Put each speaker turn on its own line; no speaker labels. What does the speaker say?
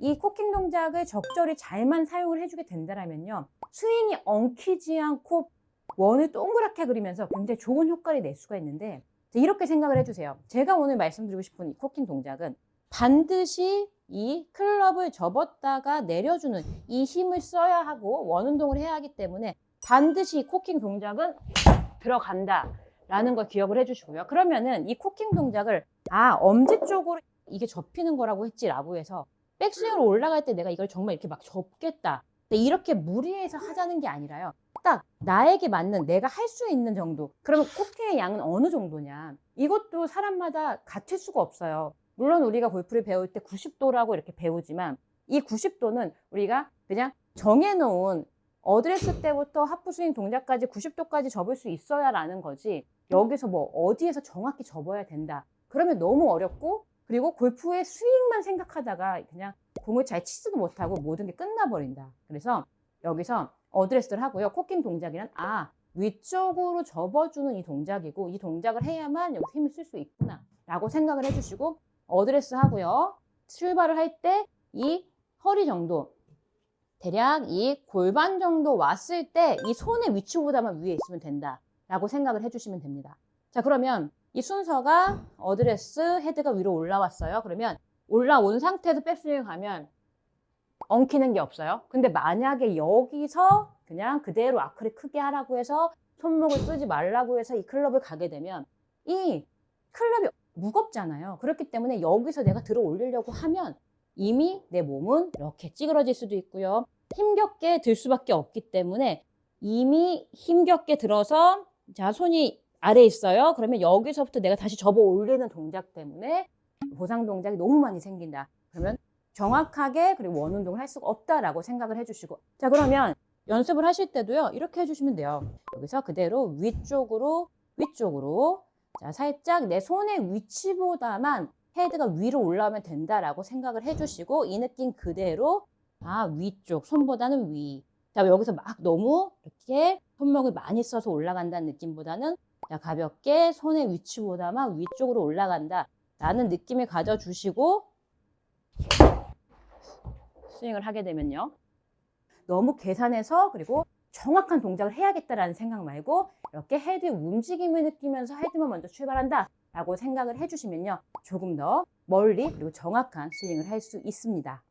이 코킹 동작을 적절히 잘만 사용을 해주게 된다면요. 스윙이 엉키지 않고 원을 동그랗게 그리면서 굉장히 좋은 효과를 낼 수가 있는데 이렇게 생각을 해주세요. 제가 오늘 말씀드리고 싶은 이 코킹 동작은 반드시 이 클럽을 접었다가 내려주는 이 힘을 써야 하고 원 운동을 해야 하기 때문에 반드시 이 코킹 동작은 들어간다. 라는 걸 기억을 해주시고요. 그러면은 이 코킹 동작을 아 엄지 쪽으로 이게 접히는 거라고 했지 라고 해서 백스윙으로 올라갈 때 내가 이걸 정말 이렇게 막 접겠다. 이렇게 무리해서 하자는 게 아니라요. 딱 나에게 맞는 내가 할 수 있는 정도. 그러면 코킹의 양은 어느 정도냐? 이것도 사람마다 같을 수가 없어요. 물론 우리가 골프를 배울 때 90도라고 이렇게 배우지만 이 90도는 우리가 그냥 정해놓은 어드레스 때부터 하프스윙 동작까지 90도까지 접을 수 있어야라는 거지. 여기서 뭐 어디에서 정확히 접어야 된다. 그러면 너무 어렵고 그리고 골프의 스윙만 생각하다가 그냥 공을 잘 치지도 못하고 모든 게 끝나버린다. 그래서 여기서 어드레스를 하고요. 코킹 동작이란 아 위쪽으로 접어주는 이 동작이고 이 동작을 해야만 여기 힘을 쓸 수 있구나 라고 생각을 해주시고 어드레스 하고요. 출발을 할 때 이 허리 정도 대략 이 골반 정도 왔을 때 이 손의 위치보다만 위에 있으면 된다 라고 생각을 해주시면 됩니다. 자 그러면 이 순서가 어드레스 헤드가 위로 올라왔어요. 그러면 올라온 상태에서 백스윙 가면 엉키는 게 없어요. 근데 만약에 여기서 그냥 그대로 아크를 크게 하라고 해서 손목을 쓰지 말라고 해서 이 클럽을 가게 되면 이 클럽이 무겁잖아요. 그렇기 때문에 여기서 내가 들어 올리려고 하면 이미 내 몸은 이렇게 찌그러질 수도 있고요. 힘겹게 들 수밖에 없기 때문에 이미 힘겹게 들어서 자 손이 아래 있어요. 그러면 여기서부터 내가 다시 접어 올리는 동작 때문에 보상 동작이 너무 많이 생긴다. 그러면 정확하게 그리고 원 운동을 할 수가 없다라고 생각을 해주시고 자 그러면 연습을 하실 때도요 이렇게 해주시면 돼요. 여기서 그대로 위쪽으로 위쪽으로 자 살짝 내 손의 위치보다만 헤드가 위로 올라오면 된다라고 생각을 해주시고 이 느낌 그대로 아 위쪽 손보다는 위. 자 여기서 막 너무 이렇게 손목을 많이 써서 올라간다는 느낌보다는 자, 가볍게 손의 위치보다만 위쪽으로 올라간다. 라는 느낌을 가져주시고 스윙을 하게 되면요. 너무 계산해서 그리고 정확한 동작을 해야겠다라는 생각 말고 이렇게 헤드 움직임을 느끼면서 헤드만 먼저 출발한다 라고 생각을 해주시면요. 조금 더 멀리 그리고 정확한 스윙을 할 수 있습니다